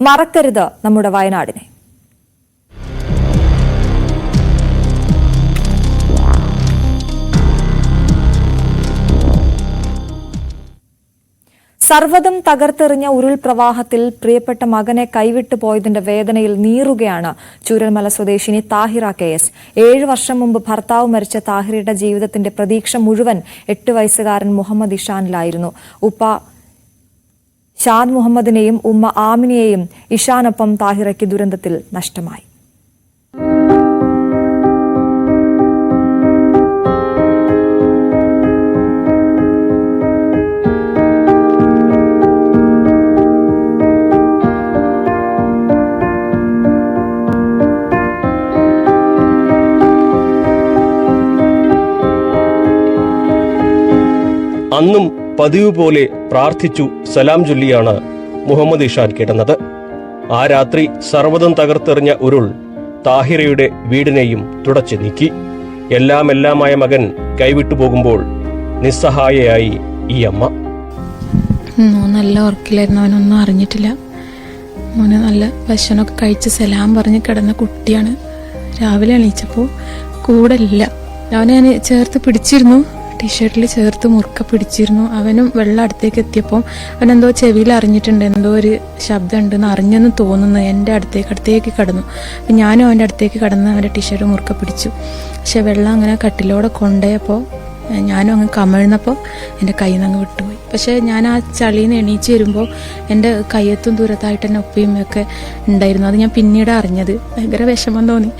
മറക്കരുത് നമ്മുടെ വയനാടിനെ. സർവതും തകർത്തെറിഞ്ഞ ഉരുൾപ്രവാഹത്തിൽ പ്രിയപ്പെട്ട മകനെ കൈവിട്ടു പോയതിന്റെ വേദനയിൽ നീറുകയാണ് ചൂരൽമല സ്വദേശിനി താഹിറ കെ എസ്. ഏഴ് വർഷം മുമ്പ് ഭർത്താവ് മരിച്ച താഹിറയുടെ ജീവിതത്തിന്റെ പ്രതീക്ഷ മുഴുവൻ എട്ട് വയസ്സുകാരൻ മുഹമ്മദ് ഇഷാനിലായിരുന്നു. ഉപ്പ ഷാദ് മുഹമ്മദിനെയും ഉമ്മ ആമിനെയും ഇഷാനൊപ്പം താഹിറയ്ക്ക് ദുരന്തത്തിൽ നഷ്ടമായി. അന്നും പതിവ് പോലെ പ്രാർത്ഥിച്ചു സലാം ചൊല്ലിയാണ് മുഹമ്മദ് ഇഷാൻ കിടന്നത് ആ രാത്രി സർവതം തകർത്തെറിഞ്ഞ ഉരുൾ താഹിറയുടെ വീടിനെയും തുടച്ചു നീക്കി. എല്ലാം എല്ലാമായ മകൻ കൈവിട്ടു പോകുമ്പോൾ നിസ്സഹായയായി ഈ അമ്മ. നല്ല ഉറക്കിലായിരുന്നു അവനൊന്നും അറിഞ്ഞിട്ടില്ല. മോന് നല്ല ഭക്ഷണമൊക്കെ കഴിച്ച് സലാം പറഞ്ഞ് കിടന്ന കുട്ടിയാണ്. രാവിലെ എണീച്ചപ്പോൾ കൂടെ ഇല്ല. അവനെ ഞാൻ ചേർത്ത് പിടിച്ചിരുന്നു. ടീഷർട്ടിൽ ചേർത്ത് മുറുക്ക പിടിച്ചിരുന്നു. അവനും വെള്ളം അടുത്തേക്ക് എത്തിയപ്പോൾ അവൻ എന്തോ ചെവിയിൽ അറിഞ്ഞിട്ടുണ്ട് എന്തോ ഒരു ശബ്ദം ഉണ്ടെന്ന് അറിഞ്ഞെന്ന് തോന്നുന്നു. എന്റെ അടുത്തേക്ക് അടുത്തേക്ക് കടന്നു. അപ്പം ഞാനും അവന്റെ അടുത്തേക്ക് കടന്ന് അവന്റെ ടീഷർട്ട് മുറുക്ക പിടിച്ചു. പക്ഷെ വെള്ളം അങ്ങനെ കട്ടിലോടെ കൊണ്ടുപോയപ്പോൾ ഞാനും അങ്ങ് കമിഴ്ന്നപ്പോൾ എന്റെ കൈ നിന്ന് അങ്ങ് വിട്ടുപോയി. പക്ഷേ ഞാൻ ആ ചളിയിൽ നിന്ന് എണീച്ച് വരുമ്പോൾ എന്റെ കയ്യത്തും ദൂരത്തായിട്ട് തന്നെ ഉപ്പയും ഒക്കെ ഉണ്ടായിരുന്നു. അത് ഞാൻ പിന്നീട് അറിഞ്ഞത്. ഭയങ്കര വിഷമം തോന്നി.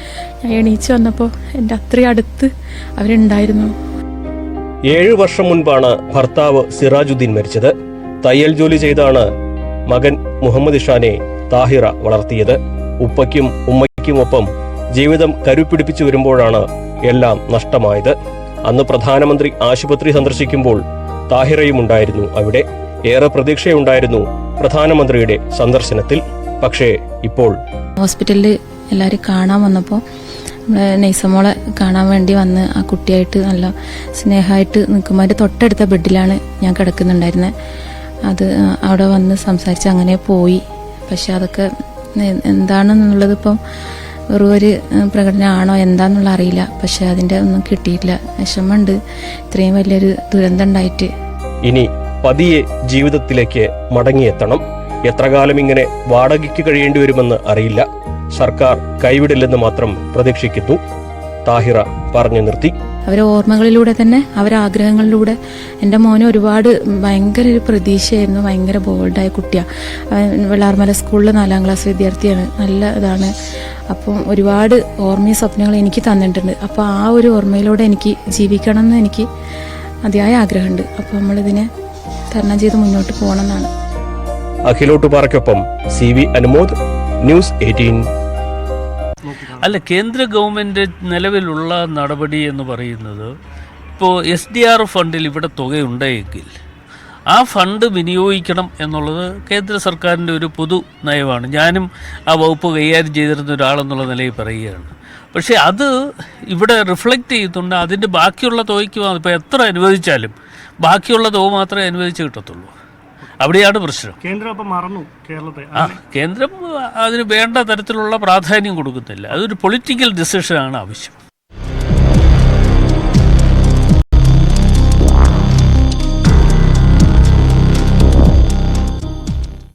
ഞാൻ എണീച്ച് വന്നപ്പോൾ എന്റെ അത്രയും അടുത്ത് അവരുണ്ടായിരുന്നു. ഏഴു വർഷം മുൻപാണ് ഭർത്താവ് സിറാജുദ്ദീൻ മരിച്ചത്. തയ്യൽ ജോലി ചെയ്താണ് മകൻ മുഹമ്മദ് ഇഷാനെ താഹിറ വളർത്തിയത്. ഉപ്പയ്ക്കും ഉമ്മയ്ക്കുമൊപ്പം ജീവിതം കരുപ്പിടിപ്പിച്ചു വരുമ്പോഴാണ് എല്ലാം നഷ്ടമായത്. അന്ന് പ്രധാനമന്ത്രി ആശുപത്രി സന്ദർശിക്കുമ്പോൾ താഹിറയും ഉണ്ടായിരുന്നു അവിടെ. ഏറെ പ്രതീക്ഷയുണ്ടായിരുന്നു പ്രധാനമന്ത്രിയുടെ സന്ദർശനത്തിൽ. പക്ഷേ ഇപ്പോൾ ഹോസ്പിറ്റലിൽ എല്ലാവരും കാണാൻ വന്നപ്പോൾ നെയ്സമോളെ കാണാൻ വേണ്ടി വന്ന് ആ കുട്ടിയായിട്ട് നല്ല സ്നേഹമായിട്ട് നിൽക്കുമ്പോൾ അതിന്റെ തൊട്ടടുത്ത ബെഡിലാണ് ഞാൻ കിടക്കുന്നുണ്ടായിരുന്നത് അത് അവിടെ വന്ന് സംസാരിച്ച് അങ്ങനെ പോയി. പക്ഷെ അതൊക്കെ എന്താണെന്നുള്ളത് ഇപ്പം വെറും ഒരു പ്രകടനം പ്രകടനമാണോ എന്താണെന്നുള്ള അറിയില്ല. പക്ഷെ അതിന്റെ ഒന്നും കിട്ടിയിട്ടില്ല. വിഷമമുണ്ട്. ഇത്രയും വലിയൊരു ദുരന്തം ഉണ്ടായിട്ട്. ഇനി പതിയെ ജീവിതത്തിലേക്ക് മടങ്ങിയെത്തണം. എത്ര കാലം ഇങ്ങനെ വാടകയ്ക്ക് കഴിയേണ്ടി വരുമെന്ന് അറിയില്ല. സർക്കാർ കൈവിടില്ലെന്ന് മാത്രം പ്രതീക്ഷിക്കുന്നു. താഹിറ പറഞ്ഞു നിർത്തി. അവരെ ഓർമ്മകളിലൂടെ തന്നെ അവരെ ആഗ്രഹങ്ങളിലൂടെ. എന്റെ മോനെ ഒരുപാട് ഭയങ്കര ഒരു പ്രതീക്ഷയായിരുന്നു. ഭയങ്കര ബോൾഡായ കുട്ടിയാണ് വെള്ളാർമല സ്കൂളിലെ നാലാം ക്ലാസ് വിദ്യാർത്ഥിയാണ്. നല്ല ഇതാണ്. അപ്പം ഒരുപാട് ഓർമ്മയും സ്വപ്നങ്ങൾ എനിക്ക് തന്നിട്ടുണ്ട്. അപ്പോൾ ആ ഒരു ഓർമ്മയിലൂടെ എനിക്ക് ജീവിക്കണം എന്ന് എനിക്ക് അതിയായ ആഗ്രഹമുണ്ട്. അപ്പോൾ നമ്മളിതിനെ തരണം ചെയ്ത് മുന്നോട്ട് പോകണം എന്നാണ് അഖിലോട്ട് പാറയ്ക്കൊപ്പം C V Anumod news eighteen. അല്ല കേന്ദ്ര ഗവൺമെന്റ് നിലവിലുള്ള നടപടി എന്ന് പറയുന്നത് ഇപ്പോൾ എസ് ഡി ആർ ഫണ്ടിൽ ഇവിടെ തുകയുണ്ടെങ്കിൽ ആ ഫണ്ട് വിനിയോഗിക്കണം എന്നുള്ളത് കേന്ദ്ര സർക്കാരിന്റെ ഒരു പൊതു നയമാണ്. ഞാനും ആ വകുപ്പ് കൈകാര്യം ചെയ്തിരുന്ന ഒരാളെന്നുള്ള നിലയിൽ പറയുകയാണ്. പക്ഷേ അത് ഇവിടെ റിഫ്ലക്റ്റ് ചെയ്യുന്നുണ്ട് അതിന്റെ ബാക്കിയുള്ള തുകയ്ക്ക് ഇപ്പോൾ എത്ര അനുവദിച്ചാലും ബാക്കിയുള്ള തുക മാത്രമേ അനുവദിച്ച് കിട്ടത്തുള്ളൂ. അവിടെയാണ് പ്രശ്നം. കേന്ദ്രം അപ്പം മറന്നു കേരളത്തെ. ആ കേന്ദ്രം അതിന് വേണ്ട തരത്തിലുള്ള പ്രാധാന്യം കൊടുക്കുന്നില്ല. അതൊരു പൊളിറ്റിക്കൽ ഡിസിഷനാണ് ആവശ്യം.